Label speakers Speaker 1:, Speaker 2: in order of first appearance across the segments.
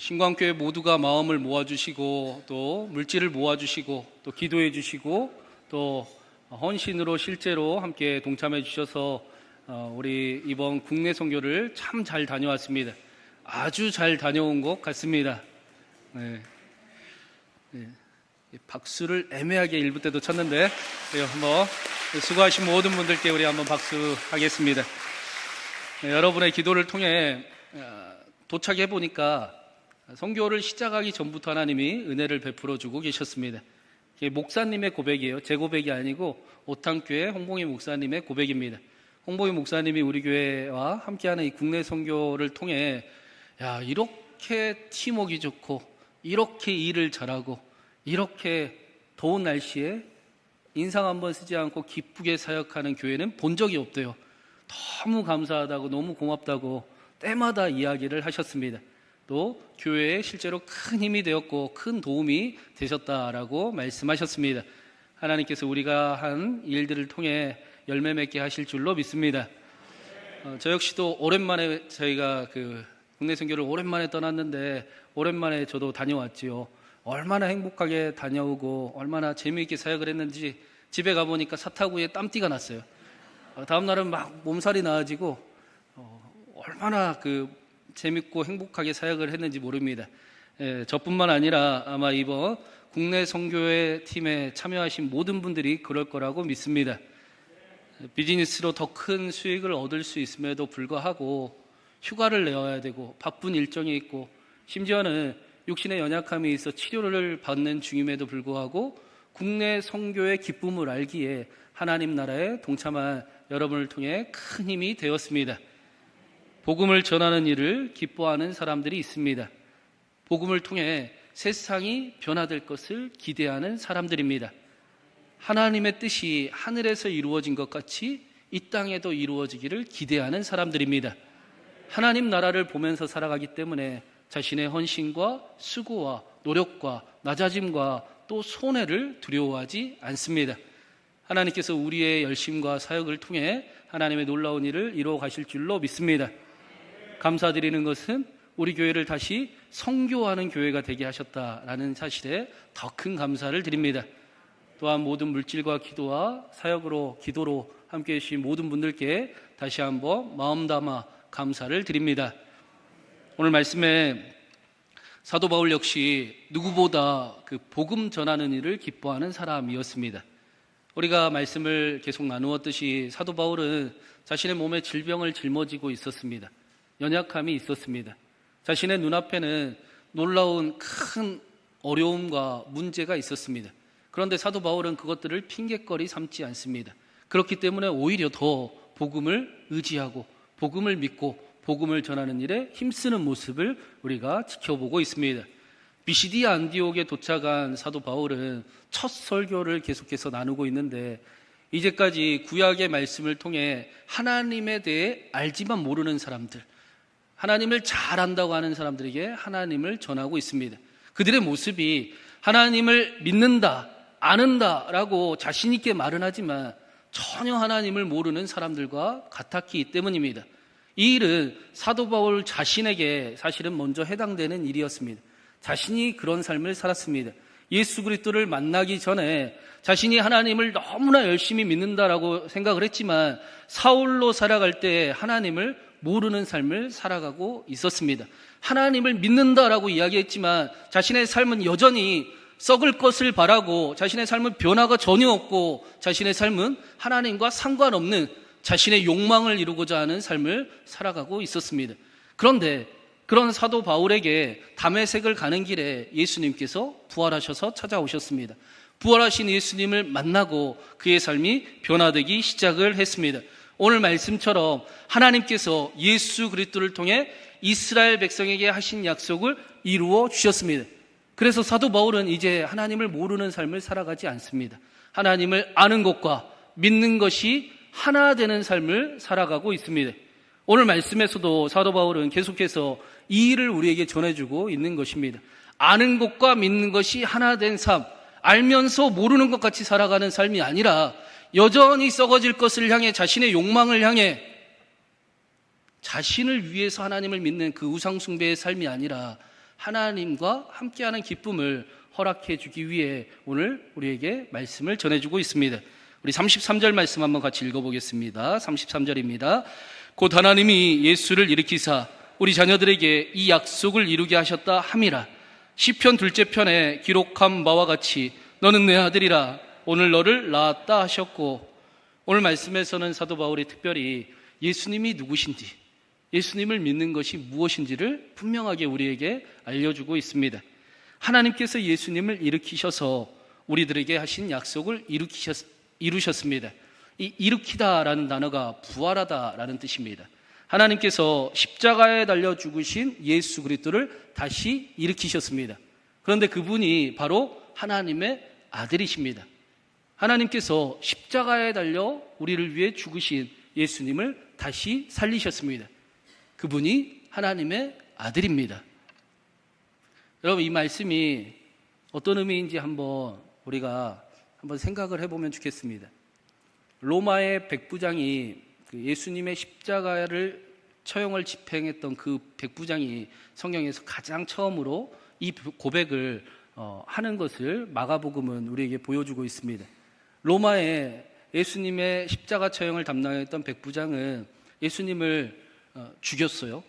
Speaker 1: 신광교회 모두가 마음을 모아주시고 또 물질을 모아주시고 또 기도해 주시고 또 헌신으로 실제로 함께 동참해 주셔서 어, 우리 이번 국내 선교를 참 잘 다녀왔습니다. 아주 잘 다녀온 것 같습니다. 네. 네. 박수를 애매하게 일부 때도 쳤는데 네, 한번 수고하신 모든 분들께 우리 한번 박수 하겠습니다. 네, 여러분의 기도를 통해 어, 도착해 보니까 선교를 시작하기 전부터 하나님이 은혜를 베풀어 주고 계셨습니다. 목사님의 고백이에요. 제 고백이 아니고 오탕교회 홍봉희 목사님의 고백입니다. 홍봉희 목사님이 우리 교회와 함께하는 이 국내 선교를 통해 야 이렇게 팀워크 좋고 이렇게 일을 잘하고 이렇게 더운 날씨에 인상 한번 쓰지 않고 기쁘게 사역하는 교회는 본 적이 없대요. 너무 감사하다고 너무 고맙다고 때마다 이야기를 하셨습니다. 또 교회에 실제로 큰 힘이 되었고 큰 도움이 되셨다라고 말씀하셨습니다. 하나님께서 우리가 한 일들을 통해 열매 맺게 하실 줄로 믿습니다. 어, 저 역시도 오랜만에 저희가 그 국내 선교를 오랜만에 떠났는데 오랜만에 저도 다녀왔지요. 얼마나 행복하게 다녀오고 얼마나 재미있게 사역을 했는지 집에 가보니까 사타구에 땀띠가 났어요. 어, 다음 날은 막 몸살이 나아지고 어, 얼마나 그 재밌고 행복하게 사역을 했는지 모릅니다. 예, 저뿐만 아니라 아마 이번 국내 선교회 팀에 참여하신 모든 분들이 그럴 거라고 믿습니다. 비즈니스로 더 큰 수익을 얻을 수 있음에도 불구하고 휴가를 내어야 되고 바쁜 일정이 있고 심지어는 육신의 연약함이 있어 치료를 받는 중임에도 불구하고 국내 선교의 기쁨을 알기에 하나님 나라에 동참한 여러분을 통해 큰 힘이 되었습니다. 복음을 전하는 일을 기뻐하는 사람들이 있습니다. 복음을 통해 세상이 변화될 것을 기대하는 사람들입니다. 하나님의 뜻이 하늘에서 이루어진 것 같이 이 땅에도 이루어지기를 기대하는 사람들입니다. 하나님 나라를 보면서 살아가기 때문에 자신의 헌신과 수고와 노력과 낮아짐과 또 손해를 두려워하지 않습니다. 하나님께서 우리의 열심과 사역을 통해 하나님의 놀라운 일을 이루어 가실 줄로 믿습니다. 감사드리는 것은 우리 교회를 다시 성교하는 교회가 되게 하셨다라는 사실에 더 큰 감사를 드립니다. 또한 모든 물질과 기도와 사역으로 기도로 함께 해주신 모든 분들께 다시 한번 마음 담아 감사를 드립니다. 오늘 말씀에 사도 바울 역시 누구보다 그 복음 전하는 일을 기뻐하는 사람이었습니다. 우리가 말씀을 계속 나누었듯이 사도 바울은 자신의 몸에 질병을 짊어지고 있었습니다. 연약함이 있었습니다. 자신의 눈앞에는 놀라운 큰 어려움과 문제가 있었습니다. 그런데 사도 바울은 그것들을 핑계거리 삼지 않습니다. 그렇기 때문에 오히려 더 복음을 의지하고 복음을 믿고 복음을 전하는 일에 힘쓰는 모습을 우리가 지켜보고 있습니다. 비시디 안디옥에 도착한 사도 바울은 첫 설교를 계속해서 나누고 있는데 이제까지 구약의 말씀을 통해 하나님에 대해 알지만 모르는 사람들, 하나님을 잘 안다고 하는 사람들에게 하나님을 전하고 있습니다. 그들의 모습이 하나님을 믿는다, 아는다라고 자신있게 말은 하지만 전혀 하나님을 모르는 사람들과 같았기 때문입니다. 이 일은 사도 바울 자신에게 사실은 먼저 해당되는 일이었습니다. 자신이 그런 삶을 살았습니다. 예수 그리스도를 만나기 전에 자신이 하나님을 너무나 열심히 믿는다라고 생각을 했지만 사울로 살아갈 때 하나님을 모르는 삶을 살아가고 있었습니다. 하나님을 믿는다라고 이야기했지만 자신의 삶은 여전히 썩을 것을 바라고 자신의 삶은 변화가 전혀 없고 자신의 삶은 하나님과 상관없는 자신의 욕망을 이루고자 하는 삶을 살아가고 있었습니다. 그런데 그런 사도 바울에게 담에색을 가는 길에 예수님께서 부활하셔서 찾아오셨습니다. 부활하신 예수님을 만나고 그의 삶이 변화되기 시작을 했습니다. 오늘 말씀처럼 하나님께서 예수 그리스도를 통해 이스라엘 백성에게 하신 약속을 이루어 주셨습니다. 그래서 사도 바울은 이제 하나님을 모르는 삶을 살아가지 않습니다. 하나님을 아는 것과 믿는 것이 하나 되는 삶을 살아가고 있습니다. 오늘 말씀에서도 사도 바울은 계속해서 이 일을 우리에게 전해주고 있는 것입니다. 아는 것과 믿는 것이 하나 된 삶, 알면서 모르는 것 같이 살아가는 삶이 아니라 여전히 썩어질 것을 향해 자신의 욕망을 향해 자신을 위해서 하나님을 믿는 그 우상숭배의 삶이 아니라 하나님과 함께하는 기쁨을 허락해 주기 위해 오늘 우리에게 말씀을 전해주고 있습니다. 우리 33절 말씀 한번 같이 읽어보겠습니다. 33절입니다. 곧 하나님이 예수를 일으키사 우리 자녀들에게 이 약속을 이루게 하셨다 함이라. 시편 둘째 편에 기록한 바와 같이 너는 내 아들이라 오늘 너를 낳았다 하셨고 오늘 말씀에서는 사도 바울이 특별히 예수님이 누구신지 예수님을 믿는 것이 무엇인지를 분명하게 우리에게 알려주고 있습니다. 하나님께서 예수님을 일으키셔서 우리들에게 하신 약속을 일으키셨, 이루셨습니다. 이 일으키다라는 단어가 부활하다라는 뜻입니다. 하나님께서 십자가에 달려 죽으신 예수 그리스도를 다시 일으키셨습니다. 그런데 그분이 바로 하나님의 아들이십니다. 하나님께서 십자가에 달려 우리를 위해 죽으신 예수님을 다시 살리셨습니다. 그분이 하나님의 아들입니다. 여러분 이 말씀이 어떤 의미인지 한번 우리가 한번 생각을 해보면 좋겠습니다. 로마의 백부장이 그 예수님의 십자가를 처형을 집행했던 그 백부장이 성경에서 가장 처음으로 이 고백을 어, 하는 것을 마가복음은 우리에게 보여주고 있습니다. 로마의 예수님의 십자가 처형을 담당했던 백부장은 예수님을 어, 죽였어요.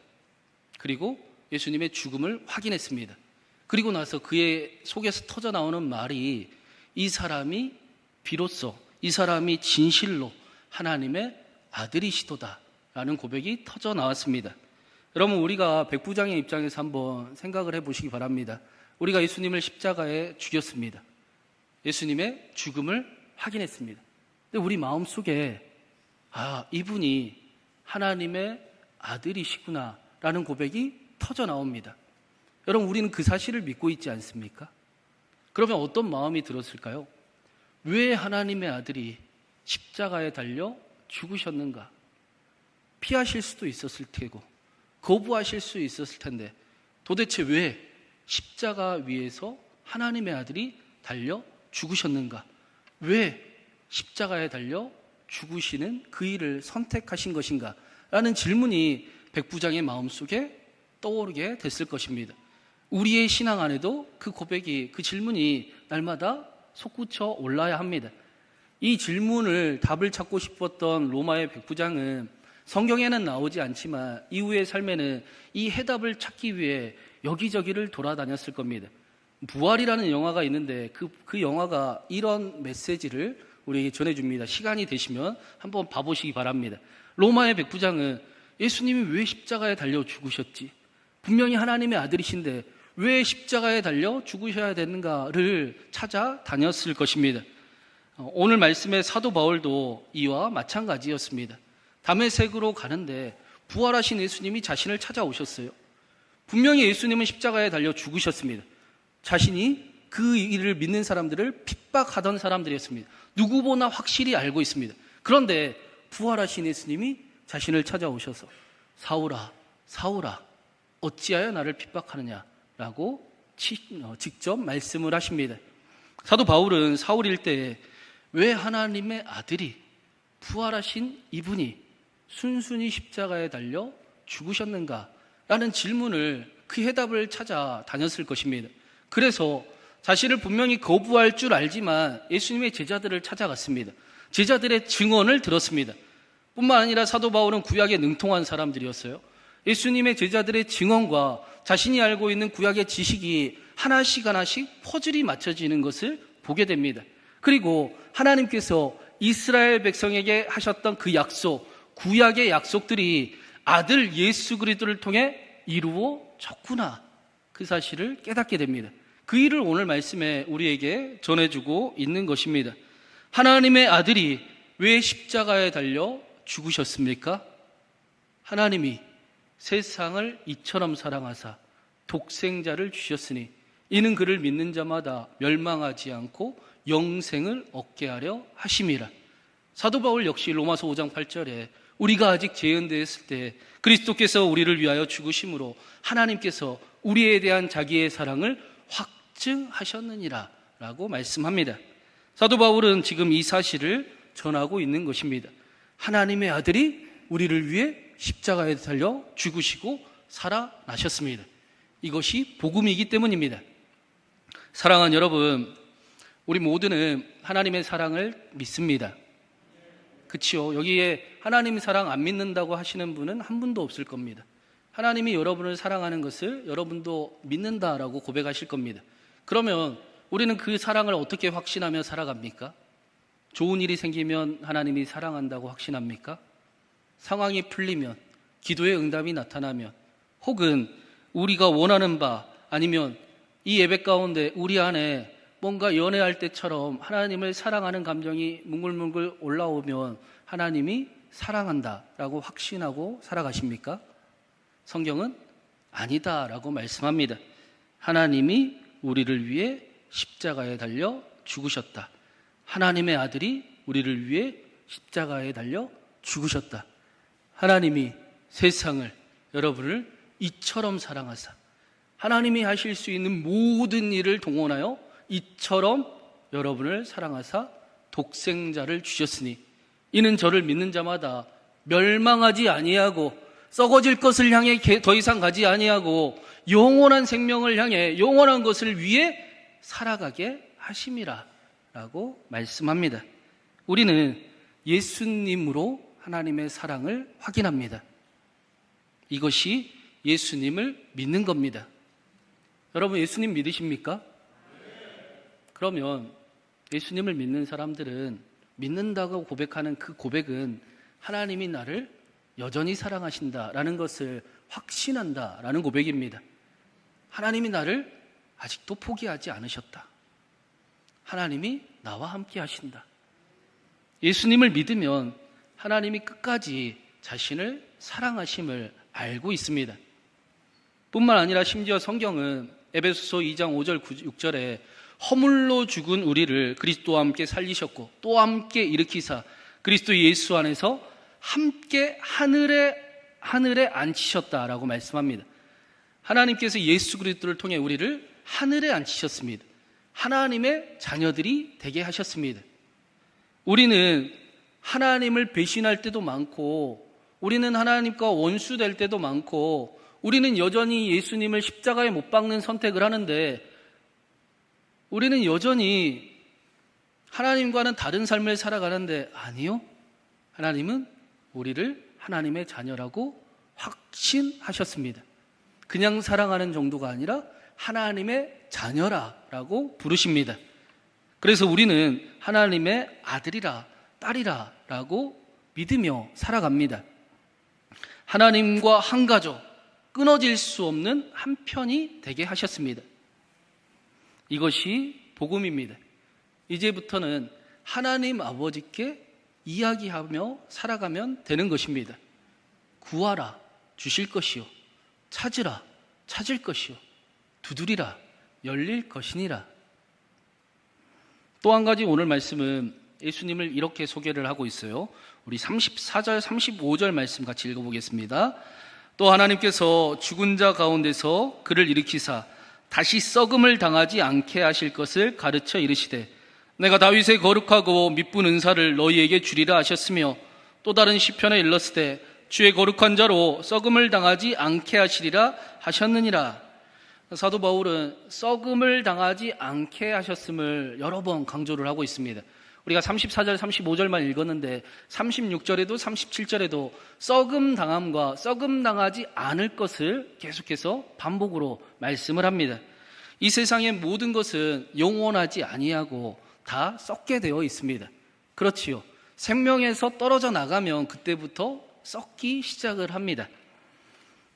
Speaker 1: 그리고 예수님의 죽음을 확인했습니다. 그리고 나서 그의 속에서 터져 나오는 말이 이 사람이 비로소 이 사람이 진실로 하나님의 아들이시도다라는 고백이 터져 나왔습니다. 여러분 우리가 백부장의 입장에서 한번 생각을 해보시기 바랍니다. 우리가 예수님을 십자가에 죽였습니다. 예수님의 죽음을 확인했습니다. 근데 우리 마음 속에 아 이분이 하나님의 아들이시구나 라는 고백이 터져 나옵니다. 여러분 우리는 그 사실을 믿고 있지 않습니까? 그러면 어떤 마음이 들었을까요? 왜 하나님의 아들이 십자가에 달려 죽으셨는가? 피하실 수도 있었을 테고, 거부하실 수 있었을 텐데, 도대체 왜 십자가 위에서 하나님의 아들이 달려 죽으셨는가? 왜 십자가에 달려 죽으시는 그 일을 선택하신 것인가? 라는 질문이 백부장의 마음속에 떠오르게 됐을 것입니다. 우리의 신앙 안에도 그 고백이, 그 질문이 날마다 솟구쳐 올라야 합니다. 이 질문을 답을 찾고 싶었던 로마의 백부장은 성경에는 나오지 않지만 이후의 삶에는 이 해답을 찾기 위해 여기저기를 돌아다녔을 겁니다. 부활이라는 영화가 있는데 그, 그 영화가 이런 메시지를 우리에게 전해줍니다. 시간이 되시면 한번 봐보시기 바랍니다. 로마의 백부장은 예수님이 왜 십자가에 달려 죽으셨지? 분명히 하나님의 아들이신데 왜 십자가에 달려 죽으셔야 되는가를 찾아 다녔을 것입니다. 어, 오늘 말씀의 사도 바울도 이와 마찬가지였습니다. 담에색으로 가는데 부활하신 예수님이 자신을 찾아오셨어요. 분명히 예수님은 십자가에 달려 죽으셨습니다. 자신이 그 일을 믿는 사람들을 핍박하던 사람들이었습니다. 누구보나 확실히 알고 있습니다. 그런데 부활하신 예수님이 자신을 찾아오셔서 사울아, 사울아, 어찌하여 나를 핍박하느냐? 라고 어, 직접 말씀을 하십니다. 사도 바울은 사울일 때 왜 하나님의 아들이 부활하신 이분이 순순히 십자가에 달려 죽으셨는가? 라는 질문을 그 해답을 찾아 다녔을 것입니다. 그래서 자신을 분명히 거부할 줄 알지만 예수님의 제자들을 찾아갔습니다. 제자들의 증언을 들었습니다. 뿐만 아니라 사도 바울은 구약에 능통한 사람들이었어요. 예수님의 제자들의 증언과 자신이 알고 있는 구약의 지식이 하나씩 하나씩 퍼즐이 맞춰지는 것을 보게 됩니다. 그리고 하나님께서 이스라엘 백성에게 하셨던 그 약속, 구약의 약속들이 아들 예수 그리스도를 통해 이루어졌구나. 그 사실을 깨닫게 됩니다. 그 일을 오늘 말씀에 우리에게 전해주고 있는 것입니다. 하나님의 아들이 왜 십자가에 달려 죽으셨습니까? 하나님이 세상을 이처럼 사랑하사 독생자를 주셨으니 이는 그를 믿는 자마다 멸망하지 않고 영생을 얻게 하려 하심이라. 사도 바울 역시 로마서 5장 8절에 우리가 아직 재현되었을 때 그리스도께서 우리를 위하여 죽으심으로 하나님께서 우리에 대한 자기의 사랑을 확 증하셨느니라 라고 말씀합니다. 사도 바울은 지금 이 사실을 전하고 있는 것입니다. 하나님의 아들이 우리를 위해 십자가에 달려 죽으시고 살아나셨습니다. 이것이 복음이기 때문입니다. 사랑하는 여러분, 우리 모두는 하나님의 사랑을 믿습니다. 그치요? 여기에 하나님 사랑 안 믿는다고 하시는 분은 한 분도 없을 겁니다. 하나님이 여러분을 사랑하는 것을 여러분도 믿는다라고 고백하실 겁니다. 그러면 우리는 그 사랑을 어떻게 확신하며 살아갑니까? 좋은 일이 생기면 하나님이 사랑한다고 확신합니까? 상황이 풀리면, 기도의 응답이 나타나면, 혹은 우리가 원하는 바 아니면 이 예배 가운데 우리 안에 뭔가 연애할 때처럼 하나님을 사랑하는 감정이 뭉글뭉글 올라오면 하나님이 사랑한다라고 확신하고 살아가십니까? 성경은 아니다라고 말씀합니다. 하나님이 우리를 위해 십자가에 달려 죽으셨다. 하나님의 아들이 우리를 위해 십자가에 달려 죽으셨다. 하나님이 세상을 여러분을 이처럼 사랑하사 하나님이 하실 수 있는 모든 일을 동원하여 이처럼 여러분을 사랑하사 독생자를 주셨으니 이는 저를 믿는 자마다 멸망하지 아니하고 썩어질 것을 향해 더 이상 가지 아니하고 영원한 생명을 향해 영원한 것을 위해 살아가게 하심이라 라고 말씀합니다. 우리는 예수님으로 하나님의 사랑을 확인합니다. 이것이 예수님을 믿는 겁니다. 여러분 예수님 믿으십니까? 그러면 예수님을 믿는 사람들은 믿는다고 고백하는 그 고백은 하나님이 나를 여전히 사랑하신다라는 것을 확신한다라는 고백입니다. 하나님이 나를 아직도 포기하지 않으셨다. 하나님이 나와 함께 하신다. 예수님을 믿으면 하나님이 끝까지 자신을 사랑하심을 알고 있습니다. 뿐만 아니라 심지어 성경은 에베소서 2장 5절 6절에 허물로 죽은 우리를 그리스도와 함께 살리셨고 또 함께 일으키사 그리스도 예수 안에서 함께 하늘에 하늘에 앉히셨다라고 말씀합니다. 하나님께서 예수 그리스도를 통해 우리를 하늘에 앉히셨습니다. 하나님의 자녀들이 되게 하셨습니다. 우리는 하나님을 배신할 때도 많고 우리는 하나님과 원수 될 때도 많고 우리는 여전히 예수님을 십자가에 못 박는 선택을 하는데 우리는 여전히 하나님과는 다른 삶을 살아가는데 아니요. 하나님은 우리를 하나님의 자녀라고 확신하셨습니다. 그냥 사랑하는 정도가 아니라 하나님의 자녀라라고 부르십니다. 그래서 우리는 하나님의 아들이라 딸이라라고 믿으며 살아갑니다. 하나님과 한 가족, 끊어질 수 없는 한 편이 되게 하셨습니다. 이것이 복음입니다. 이제부터는 하나님 아버지께 이야기하며 살아가면 되는 것입니다. 구하라, 주실 것이요. 찾으라, 찾을 것이요. 두드리라, 열릴 것이니라. 또 한 가지 오늘 말씀은 예수님을 이렇게 소개를 하고 있어요. 우리 34절, 35절 말씀 같이 읽어보겠습니다. 또 하나님께서 죽은 자 가운데서 그를 일으키사 다시 썩음을 당하지 않게 하실 것을 가르쳐 이르시되 내가 다윗의 거룩하고 미쁜 은사를 너희에게 주리라 하셨으며 또 다른 시편에 일렀으되 주의 거룩한 자로 썩음을 당하지 않게 하시리라 하셨느니라 사도 바울은 썩음을 당하지 않게 하셨음을 여러 번 강조를 하고 있습니다. 우리가 34절, 35절만 읽었는데 36절에도 37절에도 썩음 당함과 썩음 당하지 않을 것을 계속해서 반복으로 말씀을 합니다. 이 세상의 모든 것은 영원하지 아니하고 다 썩게 되어 있습니다. 그렇지요. 생명에서 떨어져 나가면 그때부터 썩기 시작을 합니다.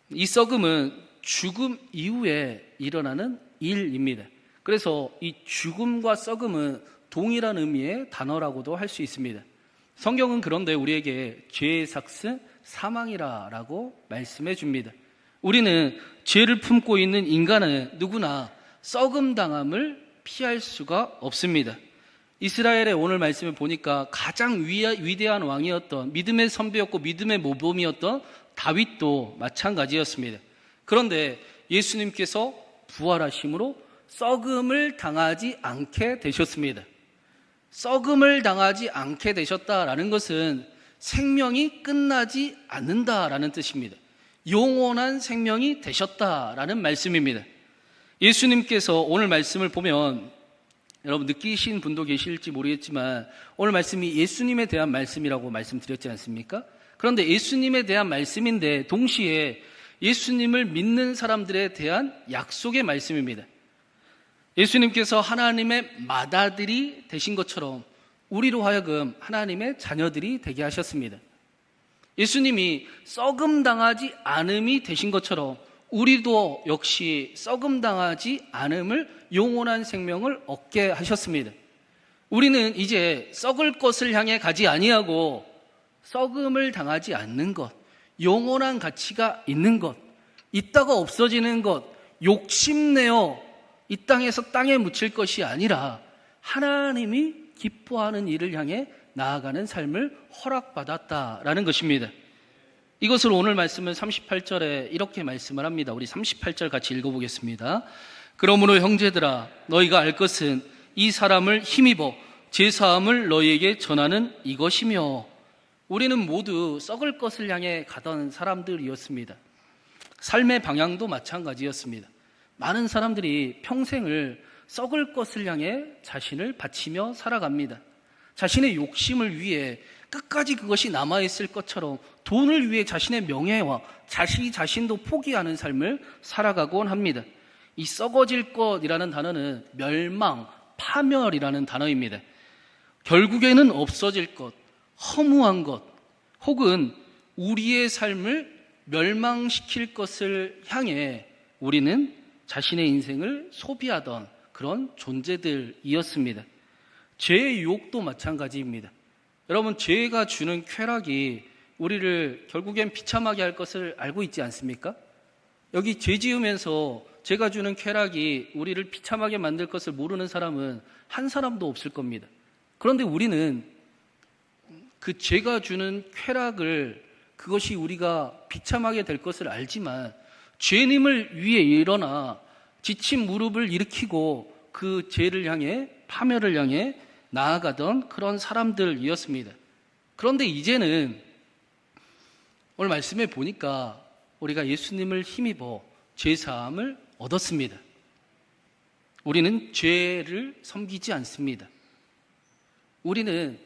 Speaker 1: 이 썩음은 죽음 이후에 일어나는 일입니다. 그래서 이 죽음과 썩음은 동일한 의미의 단어라고도 할 수 있습니다. 성경은 그런데 우리에게 죄의 삭스 사망이라라고 말씀해 줍니다. 우리는 죄를 품고 있는 인간은 누구나 썩음 당함을 피할 수가 없습니다. 이스라엘의 오늘 말씀을 보니까 가장 위대한 왕이었던 믿음의 선배였고 믿음의 모범이었던 다윗도 마찬가지였습니다. 그런데 예수님께서 부활하심으로 썩음을 당하지 않게 되셨습니다. 썩음을 당하지 않게 되셨다라는 것은 생명이 끝나지 않는다라는 뜻입니다. 영원한 생명이 되셨다라는 말씀입니다. 예수님께서 오늘 말씀을 보면 여러분 느끼신 분도 계실지 모르겠지만 오늘 말씀이 예수님에 대한 말씀이라고 말씀드렸지 않습니까? 그런데 예수님에 대한 말씀인데 동시에 예수님을 믿는 사람들에 대한 약속의 말씀입니다. 예수님께서 하나님의 맏아들이 되신 것처럼 우리로 하여금 하나님의 자녀들이 되게 하셨습니다. 예수님이 썩음 당하지 않음이 되신 것처럼 우리도 역시 썩음 당하지 않음을 영원한 생명을 얻게 하셨습니다. 우리는 이제 썩을 것을 향해 가지 아니하고 썩음을 당하지 않는 것, 영원한 가치가 있는 것, 있다가 없어지는 것, 욕심내어 이 땅에서 땅에 묻힐 것이 아니라 하나님이 기뻐하는 일을 향해 나아가는 삶을 허락받았다라는 것입니다. 이것을 오늘 말씀은 38절에 이렇게 말씀을 합니다. 우리 38절 같이 읽어보겠습니다. 그러므로 형제들아 너희가 알 것은 이 사람을 힘입어 제 사함을 너희에게 전하는 이것이며 우리는 모두 썩을 것을 향해 가던 사람들이었습니다. 삶의 방향도 마찬가지였습니다. 많은 사람들이 평생을 썩을 것을 향해 자신을 바치며 살아갑니다. 자신의 욕심을 위해 끝까지 그것이 남아있을 것처럼 돈을 위해 자신의 명예와 자신 자신도 포기하는 삶을 살아가곤 합니다. 이 썩어질 것이라는 단어는 멸망, 파멸이라는 단어입니다. 결국에는 없어질 것, 허무한 것, 혹은 우리의 삶을 멸망시킬 것을 향해 우리는 자신의 인생을 소비하던 그런 존재들이었습니다. 죄의 유혹도 마찬가지입니다. 여러분, 죄가 주는 쾌락이 우리를 결국엔 비참하게 할 것을 알고 있지 않습니까? 여기 죄 지으면서 죄가 주는 쾌락이 우리를 비참하게 만들 것을 모르는 사람은 한 사람도 없을 겁니다. 그런데 우리는 그 죄가 주는 쾌락을 그것이 우리가 비참하게 될 것을 알지만 죄님을 위해 일어나 지친 무릎을 일으키고 그 죄를 향해 파멸을 향해 나아가던 그런 사람들이었습니다. 그런데 이제는 오늘 말씀에 보니까 우리가 예수님을 힘입어 죄 사함을 얻었습니다. 우리는 죄를 섬기지 않습니다. 우리는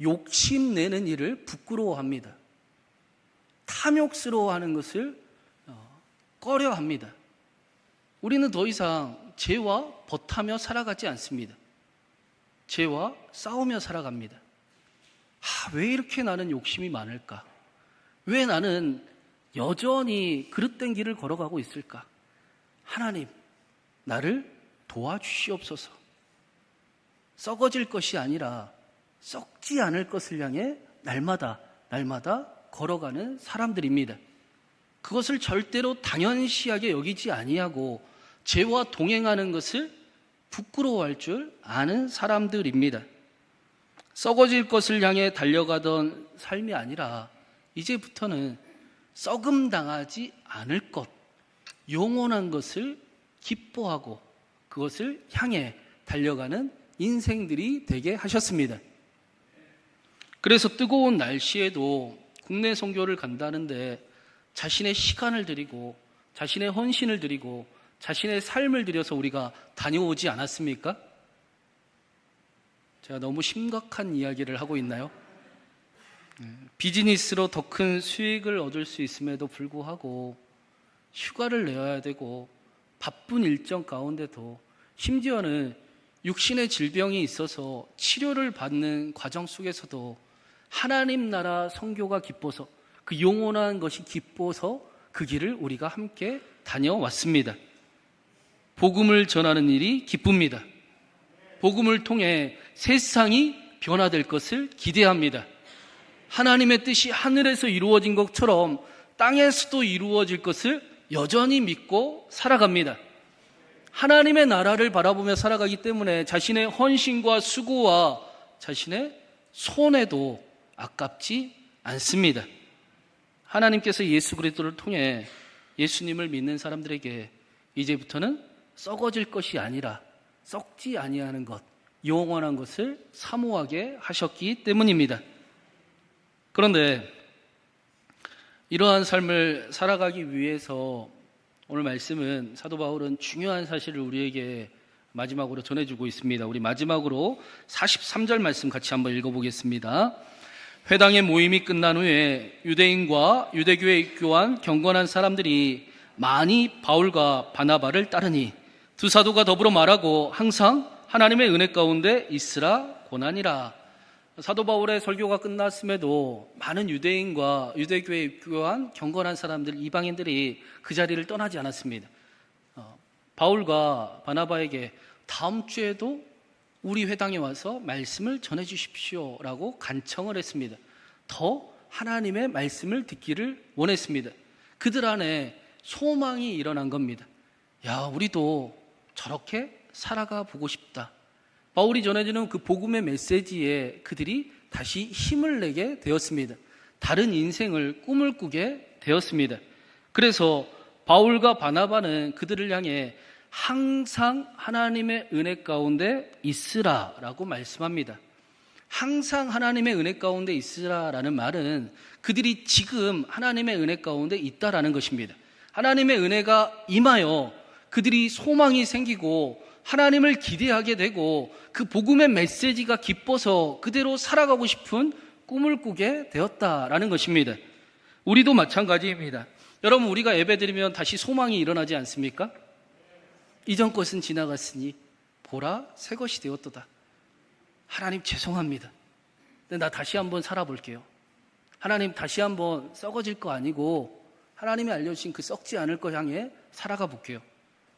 Speaker 1: 욕심내는 일을 부끄러워합니다. 탐욕스러워하는 것을 어, 꺼려합니다. 우리는 더 이상 죄와 버타며 살아가지 않습니다. 죄와 싸우며 살아갑니다. 아, 왜 이렇게 나는 욕심이 많을까? 왜 나는 여전히 그릇된 길을 걸어가고 있을까? 하나님, 나를 도와주시옵소서. 썩어질 것이 아니라 썩지 않을 것을 향해 날마다, 날마다 걸어가는 사람들입니다. 그것을 절대로 당연시하게 여기지 아니하고 죄와 동행하는 것을 부끄러워할 줄 아는 사람들입니다. 썩어질 것을 향해 달려가던 삶이 아니라 이제부터는 썩음 당하지 않을 것, 영원한 것을 기뻐하고 그것을 향해 달려가는 인생들이 되게 하셨습니다. 그래서 뜨거운 날씨에도 국내 선교를 간다는데 자신의 시간을 드리고 자신의 헌신을 드리고 자신의 삶을 들여서 우리가 다녀오지 않았습니까? 제가 너무 심각한 이야기를 하고 있나요? 네, 비즈니스로 더 큰 수익을 얻을 수 있음에도 불구하고 휴가를 내야 되고 바쁜 일정 가운데도 심지어는 육신의 질병이 있어서 치료를 받는 과정 속에서도 하나님 나라 성교가 기뻐서 그 영원한 것이 기뻐서 그 길을 우리가 함께 다녀왔습니다. 복음을 전하는 일이 기쁩니다. 복음을 통해 세상이 변화될 것을 기대합니다. 하나님의 뜻이 하늘에서 이루어진 것처럼 땅에서도 이루어질 것을 여전히 믿고 살아갑니다. 하나님의 나라를 바라보며 살아가기 때문에 자신의 헌신과 수고와 자신의 손에도 아깝지 않습니다. 하나님께서 예수 그리스도를 통해 예수님을 믿는 사람들에게 이제부터는 썩어질 것이 아니라 썩지 아니하는 것, 영원한 것을 사모하게 하셨기 때문입니다. 그런데 이러한 삶을 살아가기 위해서 오늘 말씀은 사도 바울은 중요한 사실을 우리에게 마지막으로 전해주고 있습니다. 우리 마지막으로 43절 말씀 같이 한번 읽어보겠습니다. 회당의 모임이 끝난 후에 유대인과 유대교에 입교한 경건한 사람들이 많이 바울과 바나바를 따르니 두 사도가 더불어 말하고 항상 하나님의 은혜 가운데 있으라 고난이라. 사도 바울의 설교가 끝났음에도 많은 유대인과 유대교에 입교한 경건한 사람들 이방인들이 그 자리를 떠나지 않았습니다. 어, 바울과 바나바에게 다음 주에도 우리 회당에 와서 말씀을 전해 주십시오 라고 간청을 했습니다. 더 하나님의 말씀을 듣기를 원했습니다. 그들 안에 소망이 일어난 겁니다. 야, 우리도 저렇게 살아가 보고 싶다. 바울이 전해주는 그 복음의 메시지에 그들이 다시 힘을 내게 되었습니다. 다른 인생을 꿈을 꾸게 되었습니다. 그래서 바울과 바나바는 그들을 향해 항상 하나님의 은혜 가운데 있으라라고 말씀합니다. 항상 하나님의 은혜 가운데 있으라라는 말은 그들이 지금 하나님의 은혜 가운데 있다라는 것입니다. 하나님의 은혜가 임하여 그들이 소망이 생기고 하나님을 기대하게 되고 그 복음의 메시지가 기뻐서 그대로 살아가고 싶은 꿈을 꾸게 되었다라는 것입니다. 우리도 마찬가지입니다. 여러분 우리가 예배 드리면 다시 소망이 일어나지 않습니까? 이전 것은 지나갔으니 보라 새 것이 되었도다. 하나님 죄송합니다. 근데 나 다시 한번 살아볼게요. 하나님 다시 한번 썩어질 거 아니고 하나님이 알려주신 그 썩지 않을 거 향해 살아가 볼게요.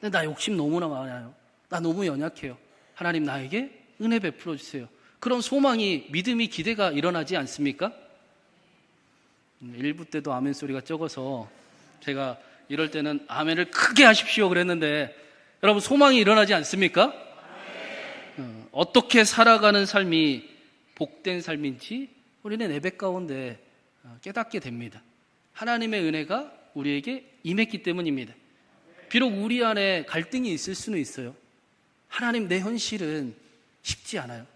Speaker 1: 근데 나 욕심 너무나 많아요. 나 너무 연약해요. 하나님 나에게 은혜 베풀어 주세요. 그런 소망이 믿음이 기대가 일어나지 않습니까? 음, 일부 때도 아멘 소리가 적어서 제가 이럴 때는 아멘을 크게 하십시오 그랬는데 여러분 소망이 일어나지 않습니까? 어, 어떻게 살아가는 삶이 복된 삶인지 우리는 예배 가운데 어, 깨닫게 됩니다. 하나님의 은혜가 우리에게 임했기 때문입니다. 비록 우리 안에 갈등이 있을 수는 있어요. 하나님 내 현실은 쉽지 않아요.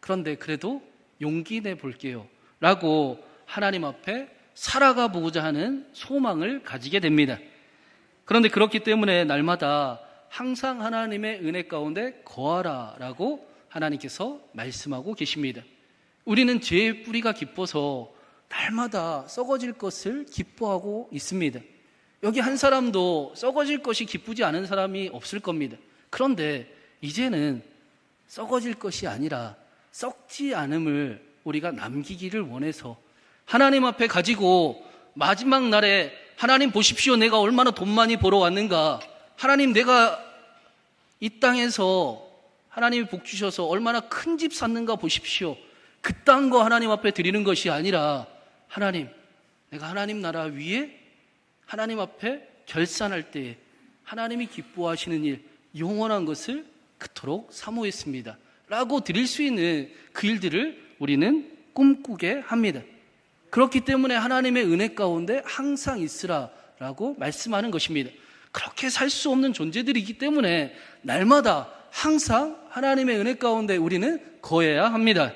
Speaker 1: 그런데 그래도 용기 내 볼게요. 라고 하나님 앞에 살아가 보고자 하는 소망을 가지게 됩니다. 그런데 그렇기 때문에 날마다 항상 하나님의 은혜 가운데 거하라 라고 하나님께서 말씀하고 계십니다. 우리는 죄의 뿌리가 깊어서 날마다 썩어질 것을 기뻐하고 있습니다. 여기 한 사람도 썩어질 것이 기쁘지 않은 사람이 없을 겁니다. 그런데 이제는 썩어질 것이 아니라 썩지 않음을 우리가 남기기를 원해서 하나님 앞에 가지고 마지막 날에 하나님 보십시오. 내가 얼마나 돈 많이 벌어 왔는가. 하나님 내가 이 땅에서 하나님이 복 주셔서 얼마나 큰 집 샀는가 보십시오. 그딴 거 하나님 앞에 드리는 것이 아니라 하나님, 내가 하나님 나라 위에 하나님 앞에 결산할 때 하나님이 기뻐하시는 일, 영원한 것을 그토록 사모했습니다. 라고 드릴 수 있는 그 일들을 우리는 꿈꾸게 합니다. 그렇기 때문에 하나님의 은혜 가운데 항상 있으라 라고 말씀하는 것입니다. 그렇게 살 수 없는 존재들이기 때문에 날마다 항상 하나님의 은혜 가운데 우리는 거해야 합니다.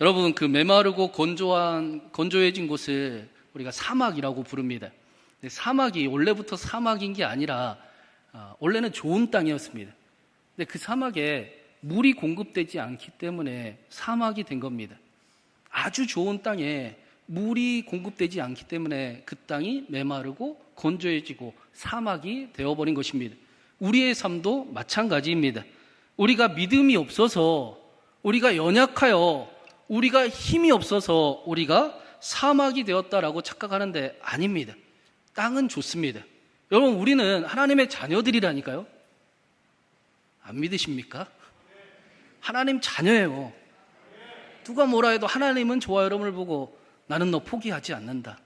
Speaker 1: 여러분, 그 메마르고 건조한, 건조해진 곳을 우리가 사막이라고 부릅니다. 사막이 원래부터 사막인 게 아니라, 아, 원래는 좋은 땅이었습니다. 근데 그 사막에 물이 공급되지 않기 때문에 사막이 된 겁니다. 아주 좋은 땅에 물이 공급되지 않기 때문에 그 땅이 메마르고 건조해지고 사막이 되어버린 것입니다. 우리의 삶도 마찬가지입니다. 우리가 믿음이 없어서 우리가 연약하여 우리가 힘이 없어서 우리가 사막이 되었다라고 착각하는데 아닙니다. 땅은 좋습니다. 여러분, 우리는 하나님의 자녀들이라니까요. 안 믿으십니까? 하나님 자녀예요. 누가 뭐라 해도 하나님은 저와 여러분을 보고 나는 너 포기하지 않는다.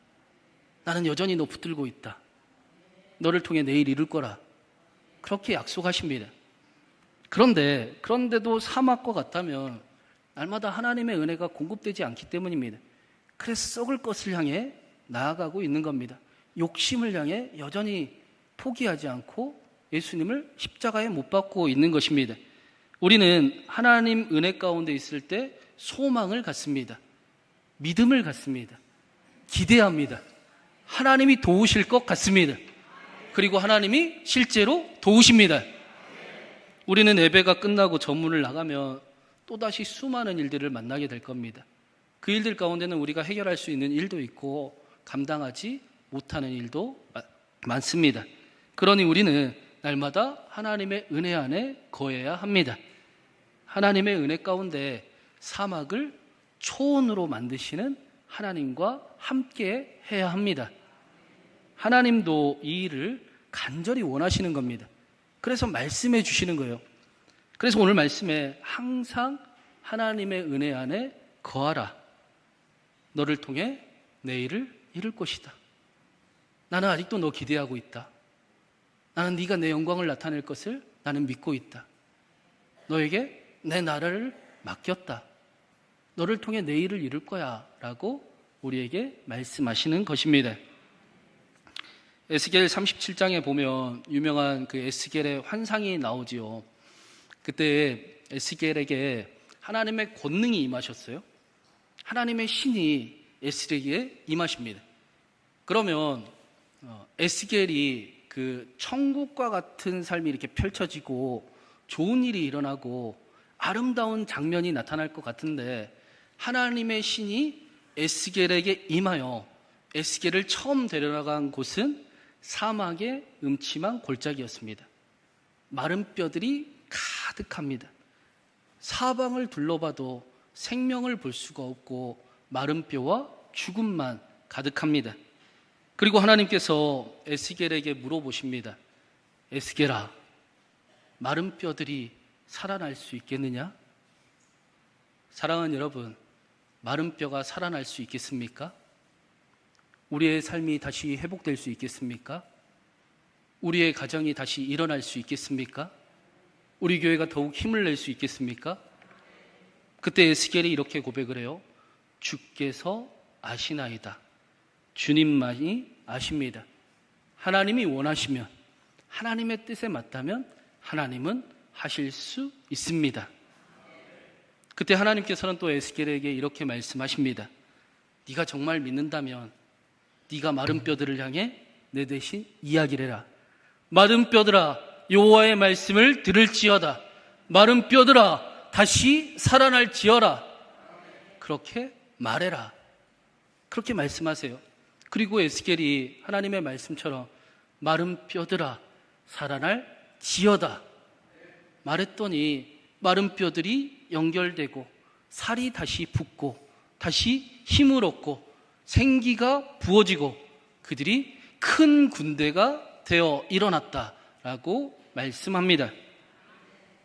Speaker 1: 나는 여전히 너 붙들고 있다. 너를 통해 내일 이룰 거라. 그렇게 약속하십니다. 그런데, 그런데도 사막과 같다면 날마다 하나님의 은혜가 공급되지 않기 때문입니다. 그래서 썩을 것을 향해 나아가고 있는 겁니다. 욕심을 향해 여전히 포기하지 않고 예수님을 십자가에 못 박고 있는 것입니다. 우리는 하나님 은혜 가운데 있을 때 소망을 갖습니다. 믿음을 갖습니다. 기대합니다. 하나님이 도우실 것 같습니다. 그리고 하나님이 실제로 도우십니다. 우리는 예배가 끝나고 전문을 나가면 또다시 수많은 일들을 만나게 될 겁니다. 그 일들 가운데는 우리가 해결할 수 있는 일도 있고 감당하지 못하는 일도 마- 많습니다. 그러니 우리는 날마다 하나님의 은혜 안에 거해야 합니다. 하나님의 은혜 가운데 사막을 초원으로 만드시는 하나님과 함께 해야 합니다. 하나님도 이 일을 간절히 원하시는 겁니다. 그래서 말씀해 주시는 거예요. 그래서 오늘 말씀에 항상 하나님의 은혜 안에 거하라. 너를 통해 내일을 이룰 것이다. 나는 아직도 너 기대하고 있다. 나는 네가 내 영광을 나타낼 것을 나는 믿고 있다. 너에게 내 나라를 맡겼다. 너를 통해 내일을 이룰 거야. 라고 우리에게 말씀하시는 것입니다. 에스겔 37장에 보면 유명한 그 에스겔의 환상이 나오지요. 그때 에스겔에게 하나님의 권능이 임하셨어요. 하나님의 신이 에스겔에게 임하십니다. 그러면 어, 에스겔이 그 천국과 같은 삶이 이렇게 펼쳐지고 좋은 일이 일어나고 아름다운 장면이 나타날 것 같은데 하나님의 신이 에스겔에게 임하여 에스겔을 처음 데려나간 곳은 사막의 음침한 골짜기였습니다. 마른 뼈들이 가득합니다. 사방을 둘러봐도 생명을 볼 수가 없고 마른 뼈와 죽음만 가득합니다. 그리고 하나님께서 에스겔에게 물어보십니다. 에스겔아, 마른 뼈들이 살아날 수 있겠느냐? 사랑하는 여러분, 마른 뼈가 살아날 수 있겠습니까? 우리의 삶이 다시 회복될 수 있겠습니까? 우리의 가정이 다시 일어날 수 있겠습니까? 우리 교회가 더욱 힘을 낼 수 있겠습니까? 그때 에스겔이 이렇게 고백을 해요. 주께서 아시나이다. 주님만이 아십니다. 하나님이 원하시면, 하나님의 뜻에 맞다면 하나님은 하실 수 있습니다. 그때 하나님께서는 또 에스겔에게 이렇게 말씀하십니다. 네가 정말 믿는다면 네가 마른 뼈들을 향해 내 대신 이야기를 해라. 마른 뼈들아 여호와의 말씀을 들을지어다. 마른 뼈들아 다시 살아날지어라. 그렇게 말해라. 그렇게 말씀하세요. 그리고 에스겔이 하나님의 말씀처럼 마른 뼈들아 살아날 지어다. 말했더니 마른 뼈들이 연결되고 살이 다시 붙고 다시 힘을 얻고 생기가 부어지고 그들이 큰 군대가 되어 일어났다라고 말씀합니다.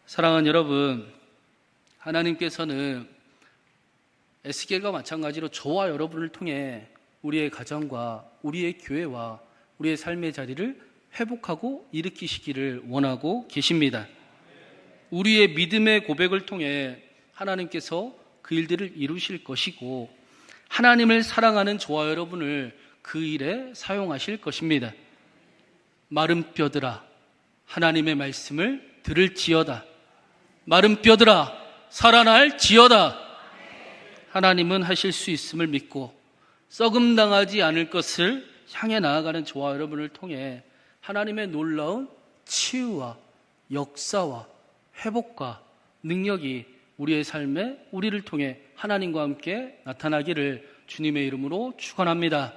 Speaker 1: 사랑하는 여러분, 하나님께서는 에스겔과 마찬가지로 저와 여러분을 통해 우리의 가정과 우리의 교회와 우리의 삶의 자리를 회복하고 일으키시기를 원하고 계십니다. 우리의 믿음의 고백을 통해 하나님께서 그 일들을 이루실 것이고 하나님을 사랑하는 저와 여러분을 그 일에 사용하실 것입니다. 마른 뼈들아 하나님의 말씀을 들을지어다. 마른 뼈들아 살아날 지어다. 하나님은 하실 수 있음을 믿고 썩음 당하지 않을 것을 향해 나아가는 저와 여러분을 통해 하나님의 놀라운 치유와 역사와 회복과 능력이 우리의 삶에 우리를 통해 하나님과 함께 나타나기를 주님의 이름으로 축원합니다.